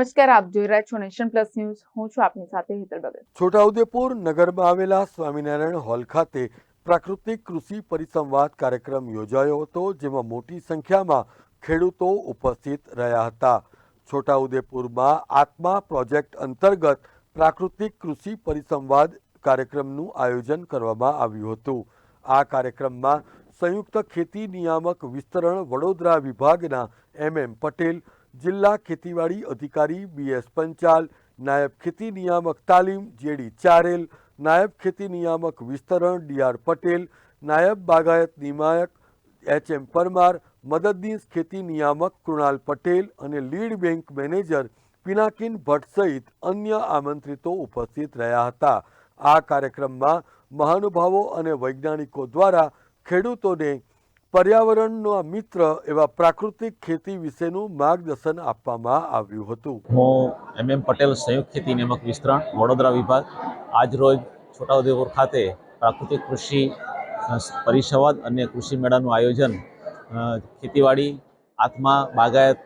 નમસ્કાર, આપ જોઈ રહ્યા છો નેશન પ્લસ ન્યૂઝ. હું છું આપની સાથે હેતલ ભગત છોટાઉદેપુર નગરમાં આવેલા સ્વામિનારાયણ હોલ ખાતે પ્રાકૃતિક કૃષિ પરિસંવાદ કાર્યક્રમ યોજાયો હતો, જેમાં મોટી સંખ્યામાં ખેડૂતો ઉપસ્થિત રહ્યા હતા. છોટાઉદેપુરમાં આત્મા પ્રોજેક્ટ અંતર્ગત પ્રાકૃતિક કૃષિ પરિસંવાદ કાર્યક્રમનું આયોજન કરવામાં આવ્યું હતું. આ કાર્યક્રમમાં સંયુક્ત ખેતી નિયામક વિસ્તરણ વડોદરા વિભાગના એમ એમ પટેલ જિલ્લા ખેતીવાડી અધિકારી બી એસ પંચાલ, નાયબ ખેતી નિયામક તાલીમ, જેડી ચારેલ, નાયબ ખેતી નિયામક વિસ્તરણ ડી આર પટેલ, નાયબ બાગાયત નિયામક એચ એમ પરમાર, મદદનીશ ખેતી નિયામક કૃણાલ પટેલ અને lead bank manager Pinakin Bhatt સહિત અન્ય આમંત્રિતો ઉપસ્થિત રહ્યા હતા. આ કાર્યક્રમમાં મહાનુભાવો અને વૈજ્ઞાનિકો દ્વારા ખેડૂતોને પર્યાવરણનો મિત્ર એવા પ્રાકૃતિક ખેતી વિશેનું માર્ગદર્શન આપવામાં આવ્યું હતું. હું એમ એમ પટેલ સંયુક્ત ખેતી નિયામક વિસ્તરણ, વડોદરા વિભાગ. આજરોજ છોટાઉદેપુર ખાતે પ્રાકૃતિક કૃષિ પરિસંવાદ અને કૃષિ મેળાનું આયોજન ખેતીવાડી, આત્મા, બાગાયત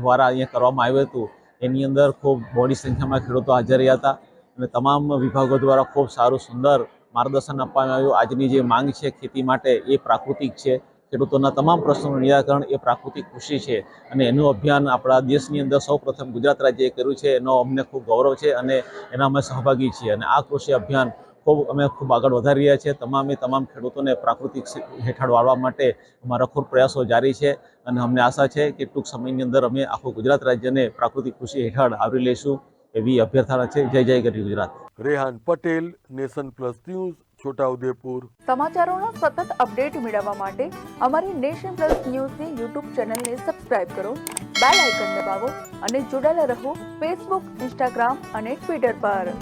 દ્વારા અહીંયા કરવામાં આવ્યું હતું. એની અંદર ખૂબ મોટી સંખ્યામાં ખેડૂતો હાજર રહ્યા હતા અને તમામ વિભાગો દ્વારા ખૂબ સારું, સુંદર માર્ગદર્શન આપવામાં આવ્યું. આજની જે માંગ છે ખેતી માટે એ પ્રાકૃતિક છે. ખેડૂતોના તમામ પ્રશ્નોનું નિરાકરણ એ પ્રાકૃતિક કૃષિ છે. અને એનું અભિયાન આપણા દેશની અંદર સૌ પ્રથમ ગુજરાત રાજ્યએ કર્યું છે. એનો અમને ખૂબ ગૌરવ છે અને એના અમે સહભાગી છીએ. અને આ કૃષિ અભિયાન ખૂબ અમે ખૂબ આગળ વધારી રહ્યા છીએ. તમામે તમામ ખેડૂતોને પ્રાકૃતિક હેઠળ વાળવા માટે અમારા ખૂબ પ્રયાસો જારી છે. અને અમને આશા છે કે ટૂંક સમયની અંદર અમે આખું ગુજરાત રાજ્યને પ્રાકૃતિક કૃષિ હેઠળ આવરી લઈશું. એવી અભ્યર્થના છે. જય જય ગરી Gujarat. Rehan Patel nation plus news Chhotaudepur. સમાચારોના સતત અપડેટ મેળવવા માટે અમારી નેશન પ્લસ ન્યૂઝની યુટ્યુબ ચેનલને સબસ્ક્રાઇબ કરો બેલ આઇકન દબાવો અને જોડાયેલા રહો ફેસબુક ઇન્સ્ટાગ્રામ અને ટ્વિટર પર.